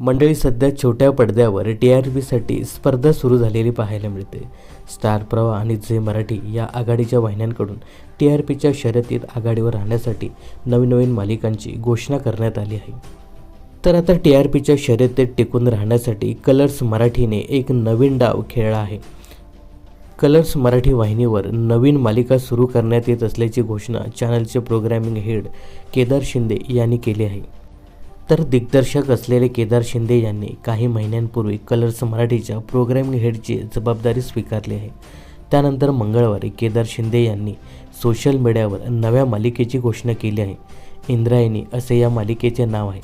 मंडळी सध्या छोट्या पडद्यावर टी आर पीसाठी स्पर्धा सुरू झालेली पाहायला मिळते. स्टार प्रवाह आणि झे मराठी या आघाडीच्या वाहिन्यांकडून टी आर पीच्या शर्यतीत आघाडीवर राहण्यासाठी नवीन नवीन मालिकांची घोषणा करण्यात आली आहे. तर आता टी आर पीच्या शर्यतीत टिकून राहण्यासाठी कलर्स मराठीने एक नवीन डाव खेळला आहे. कलर्स मराठी वाहिनीवर नवीन मालिका सुरू करण्यात येत असल्याची घोषणा चॅनलचे प्रोग्रॅमिंग हेड केदार शिंदे यांनी केली आहे. तर दिग्दर्शक असलेले केदार शिंदे यांनी काही महिन्यांपूर्वी कलर्स मराठीच्या प्रोग्रॅमिंग हेडची जबाबदारी स्वीकारली आहे. त्यानंतर मंगळवारी केदार शिंदे यांनी सोशल मीडियावर नव्या मालिकेची घोषणा केली आहे. इंद्रायणी असे या मालिकेचे नाव आहे.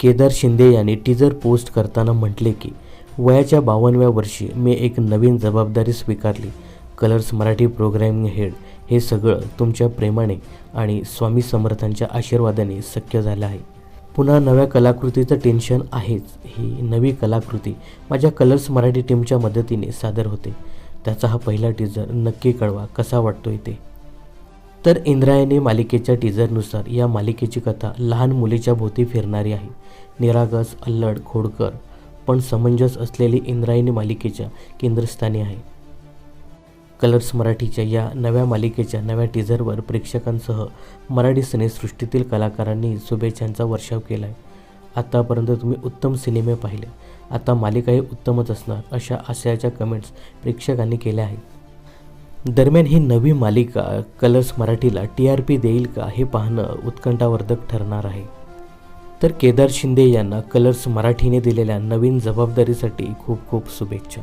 केदार शिंदे यांनी टीजर पोस्ट करताना म्हटले की वयाच्या बावनव्या वर्षी मी एक नवीन जबाबदारी स्वीकारली. कलर्स मराठी प्रोग्रॅमिंग हेड हे सगळं तुमच्या प्रेमाने आणि स्वामी समर्थांच्या आशीर्वादाने शक्य झालं आहे. पुन्हा नव्या कलाकृतीचं टेन्शन आहेच. ही नवी कलाकृती माझ्या कलर्स मराठी टीमच्या मदतीने सादर होते. त्याचा हा पहिला टीझर नक्की कळवा कसा वाटतोय ते? तर इंद्रायणी मालिकेच्या टीझरनुसार या मालिकेची कथा लहान मुलीच्या भोवती फिरणारी आहे. निरागस अल्लड खोडकर पण समंजस असलेली इंद्रायणी मालिकेच्या केंद्रस्थानी आहे. कलर्स मराठीच्या या नव्या मालिकेच्या नव्या टीझरवर प्रेक्षकांसह मराठी सिनेसृष्टीतील कलाकारांनी शुभेच्छांचा वर्षाव केला आहे आत्तापर्यंत तुम्ही उत्तम सिनेमे पाहिले. आता मालिकाही उत्तमच असणार अशा आशयाच्या कमेंट्स प्रेक्षकांनी केल्या आहेत. दरम्यान ही नवी मालिका कलर्स मराठीला टी आर पी देईल का हे पाहणं उत्कंठावर्धक ठरणार आहे. तर केदार शिंदे यांना कलर्स मराठीने दिलेल्या नवीन जबाबदारीसाठी खूप खूप शुभेच्छा.